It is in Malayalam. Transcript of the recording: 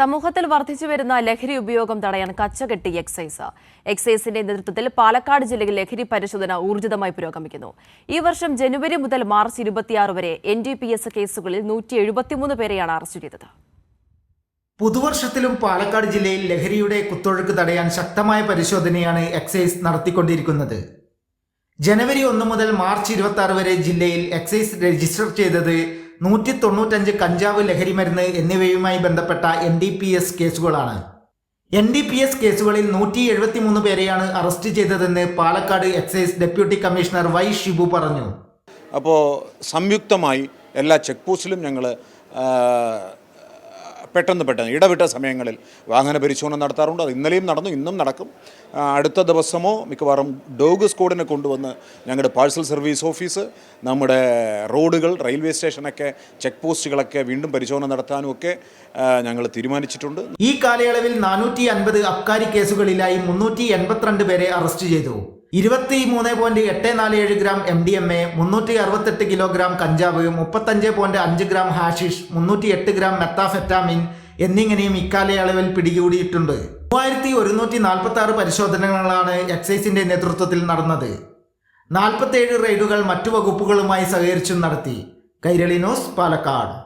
സമൂഹത്തിൽ വർദ്ധിച്ചു വരുന്ന ലഹരി ഉപയോഗം തടയാൻ കച്ചകെട്ടി എക്സൈസ്. എക്സൈസിന്റെ നേതൃത്വത്തിൽ പാലക്കാട് ജില്ലയിൽ ലഹരി പരിശോധന ഊർജിതമായി പുരോഗമിക്കുന്നു. ഈ വർഷം ജനുവരി മുതൽ മാർച്ച് ഇരുപത്തിയാറ് വരെ എൻ ഡി പി എസ് കേസുകളിൽ നൂറ്റി എഴുപത്തിമൂന്ന് പേരെയാണ് അറസ്റ്റ് ചെയ്തത്. പുതുവർഷത്തിലും പാലക്കാട് ജില്ലയിൽ ലഹരിയുടെ കുത്തൊഴുക്ക് തടയാൻ ശക്തമായ പരിശോധനയാണ് എക്സൈസ് നടത്തിക്കൊണ്ടിരിക്കുന്നത്. ജനുവരി ഒന്ന് മുതൽ മാർച്ച് ഇരുപത്തി വരെ ജില്ലയിൽ എക്സൈസ് രജിസ്റ്റർ ചെയ്തത് നൂറ്റി തൊണ്ണൂറ്റഞ്ച് കഞ്ചാവ് ലഹരി മരുന്ന് എന്നിവയുമായി ബന്ധപ്പെട്ട എൻ ഡി പി എസ് കേസുകളാണ്. എൻ ഡി പി എസ് കേസുകളിൽ നൂറ്റി എഴുപത്തി മൂന്ന് പേരെയാണ് അറസ്റ്റ് ചെയ്തതെന്ന് Palakkad excise deputy commissioner Y Shibu പറഞ്ഞു. അപ്പോൾ സംയുക്തമായി എല്ലാ ചെക്ക് പോസ്റ്റിലും ഞങ്ങൾ പെട്ടെന്ന് പെട്ടെന്ന് ഇടവിട്ട സമയങ്ങളിൽ വാഹന പരിശോധന നടത്താറുണ്ട്. അത് ഇന്നലെയും നടന്നു ഇന്നും നടക്കും. അടുത്ത ദിവസമോ മിക്കവാറും ഡോഗ് സ്ക്വാഡിനെ കൊണ്ടുവന്ന് ഞങ്ങളുടെ പാഴ്സൽ സർവീസ് ഓഫീസ് നമ്മുടെ റോഡുകൾ റെയിൽവേ സ്റ്റേഷനൊക്കെ ചെക്ക് പോസ്റ്റുകളൊക്കെ വീണ്ടും പരിശോധന നടത്താനും ഒക്കെ ഞങ്ങൾ തീരുമാനിച്ചിട്ടുണ്ട്. ഈ കാലയളവിൽ നാനൂറ്റി അൻപത് അബ്കാരി കേസുകളിലായി മുന്നൂറ്റി എൺപത്തിരണ്ട് പേരെ അറസ്റ്റ് ചെയ്തു. ഇരുപത്തി മൂന്ന് പോയിന്റ് എട്ട് നാല് ഏഴ് gram M D M A മുന്നൂറ്റി അറുപത്തെട്ട് കിലോഗ്രാം കഞ്ചാവ് മുപ്പത്തഞ്ച് പോയിന്റ് അഞ്ച് ഗ്രാം ഹാഷിഷ് മുന്നൂറ്റി എട്ട് ഗ്രാം മെത്താഫെറ്റാമിൻ എന്നിങ്ങനെയും ഇക്കാലയളവിൽ പിടികൂടിയിട്ടുണ്ട്. മൂവായിരത്തി ഒരുന്നൂറ്റി നാൽപ്പത്തി ആറ് പരിശോധനകളാണ് എക്സൈസിന്റെ നേതൃത്വത്തിൽ നടന്നത്. നാൽപ്പത്തേഴ് റെയ്ഡുകൾ മറ്റു വകുപ്പുകളുമായി സഹകരിച്ചും നടത്തി. കൈരളി ന്യൂസ് പാലക്കാട്.